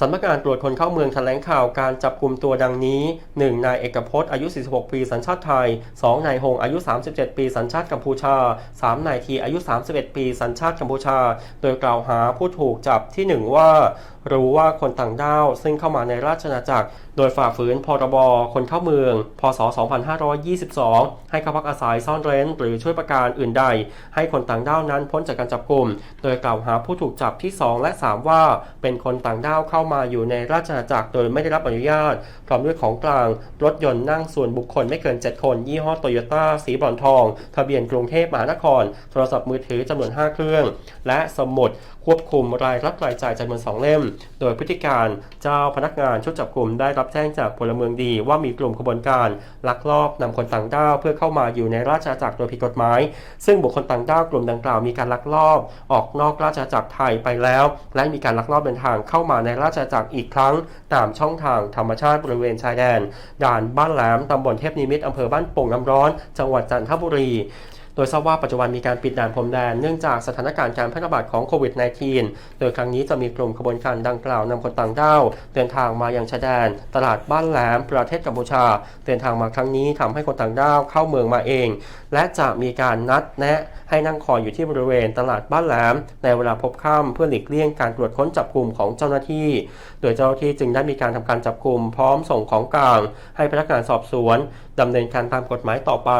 สำนักงานตรวจคนเข้าเมืองแถลงข่าวการจับกลุ่มตัวดังนี้ 1. นายเอกพจน์อายุ 46 ปีสัญชาติไทย 2. นายหงอายุ 37 ปีสัญชาติกัมพูชา 3. นายทีอายุ 31 ปีสัญชาติกัมพูชา โดยกล่าวหาผู้ถูกจับที่ 1 ว่า รู้ว่าคนต่างด้าวซึ่งเข้ามาในราชอาณาจักร โดยฝ่าฝืนพรบคนเข้าเมือง พศ 2522 ให้เข้าพักอาศัยซ่อนเร้น หรือช่วยประการอื่นใด ให้คนต่างด้าวนั้นพ้นจากการจับกลุ่ม โดยกล่าวหาผู้ถูกจับที่ 2 และ 3 ว่าเป็นคนต่างด้าวเข้ามาอยู่ในราชอาณาจักรโดยไม่ได้รับอนุญาต พร้อมด้วยของกลางรถยนต์นั่งส่วนบุคคลไม่เกิน 7 คน ยี่ห้อโตโยต้าสีบรอนทอง ทะเบียนกรุงเทพมหานคร โทรศัพท์มือถือจำนวน 5 เครื่อง และสมุดควบคุมรายรับรายจ่ายจำนวน 2 เล่ม โดยพฤติการเจ้าพนักงานชุดจับกลุ่มได้รับแจ้งจากพลเมืองดี ว่ามีกลุ่มขบวนการลักลอบนำคนต่างด้าวเพื่อเข้ามาอยู่ในราชอาณาจักรโดยผิดกฎหมาย ซึ่งบุคคลต่างด้าวกลุ่มดังกล่าวมีการลักลอบ ออกนอกราชอาณาจักรไทยไปแล้ว และมีการลักลอบเดินทางเข้ามาในราชอาณาจักรอีกครั้งตามช่องทางธรรมชาติบริเวณชายแดนด่านบ้านแหลมตำบลเทพนิมิตอำเภอบ้านโป่งน้ำร้อน จังหวัดจันทบุรี โดยทราบว่าปัจจุบันมีการปิดด่านพรมแดนเนื่องจากสถานการณ์การแพร่ระบาดของโควิด -19 โดยครั้งนี้จะมีกลุ่มขบวนการดังกล่าวนำคนต่างด้าวเดินทางมายังชายแดน ตลาดบ้านแหลมประเทศกัมพูชา เดินทางมาครั้งนี้ทำให้คนต่างด้าวเข้าเมืองมาเอง และจะมีการนัดแนะให้นั่งคอยอยู่ที่บริเวณตลาดบ้านแหลม ในเวลาพบค่ำเพื่อหลีกเลี่ยงการตรวจค้นจับกลุ่มของเจ้าหน้าที่ โดยเจ้าหน้าที่จึงได้มีการทำการจับกลุ่มพร้อมส่งของกลาง ให้พนักงานสอบสวนดำเนินการตามกฎหมายต่อไป